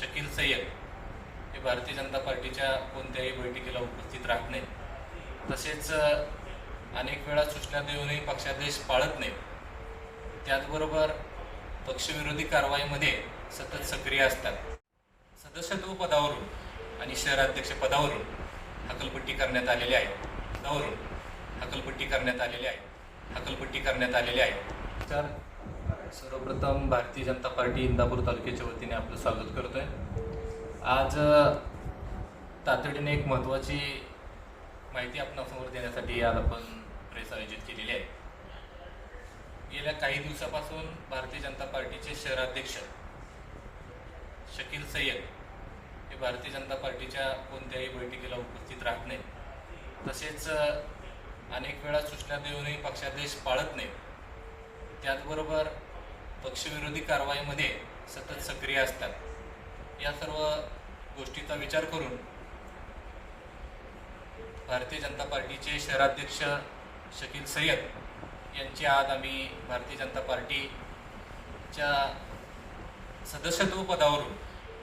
शकील सय्यद हे भारतीय जनता पार्टीच्या कोणत्याही बैठकीला उपस्थित राहत नाहीत. तसेच अनेक वेळा सूचना देऊनही पक्षादेश पाळत नाहीत. त्याचबरोबर पक्षविरोधी कारवाईमध्ये सतत सक्रिय असतात. सदस्यत्व पदावरून आणि शहराध्यक्ष पदावरून हकलपट्टी करण्यात आलेली आहे. पदावरून हकलपट्टी करण्यात आलेली आहे. हकलपट्टी करण्यात आलेली आहे. तर सर्वप्रथम भारतीय जनता पार्टी इंदापूर तालुक्याच्या वतीने आपलं स्वागत करतोय. आज तातडीने एक महत्त्वाची माहिती आपणासमोर देण्यासाठी आज आपण प्रेस आयोजित केलेली आहे. गेल्या काही दिवसापासून भारतीय जनता पार्टीचे शहराध्यक्ष शकील सय्यद हे भारतीय जनता पार्टीच्या कोणत्याही बैठकीला उपस्थित राहत नाहीत. तसेच अनेक वेळा सूचना देऊनही पक्षादेश पाळत नाहीत. त्याचबरोबर पक्षविरोधी कारवाईमध्ये सतत सक्रिय असतात. या सर्व गोष्टीचा विचार करून भारतीय जनता पार्टीचे शहराध्यक्ष शकील सय्यद यांची आज आम्ही भारतीय जनता पार्टीच्या सदस्यत्व पदावरून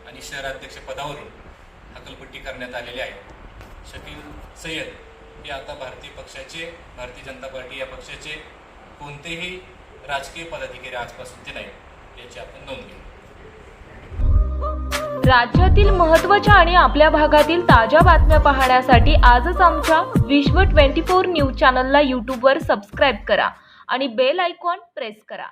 आणि शहराध्यक्ष पदावरून हकलपट्टी करण्यात आलेली आहे. शकील सय्यद हे आता भारतीय पक्षाचे भारतीय जनता पार्टी या पक्षाचे कोणतेही राजकीय पदाधिकारी आजपासून ते नाही याची आपण नोंद घेऊ. राज्यातील महत्त्वाच्या आणि आपल्या भागातील ताज्या बातम्या पाहण्यासाठी आजच आमच्या विश्व 24 न्यूज चॅनलला यूट्यूबवर सबस्क्राईब करा आणि बेल आयकॉन प्रेस करा.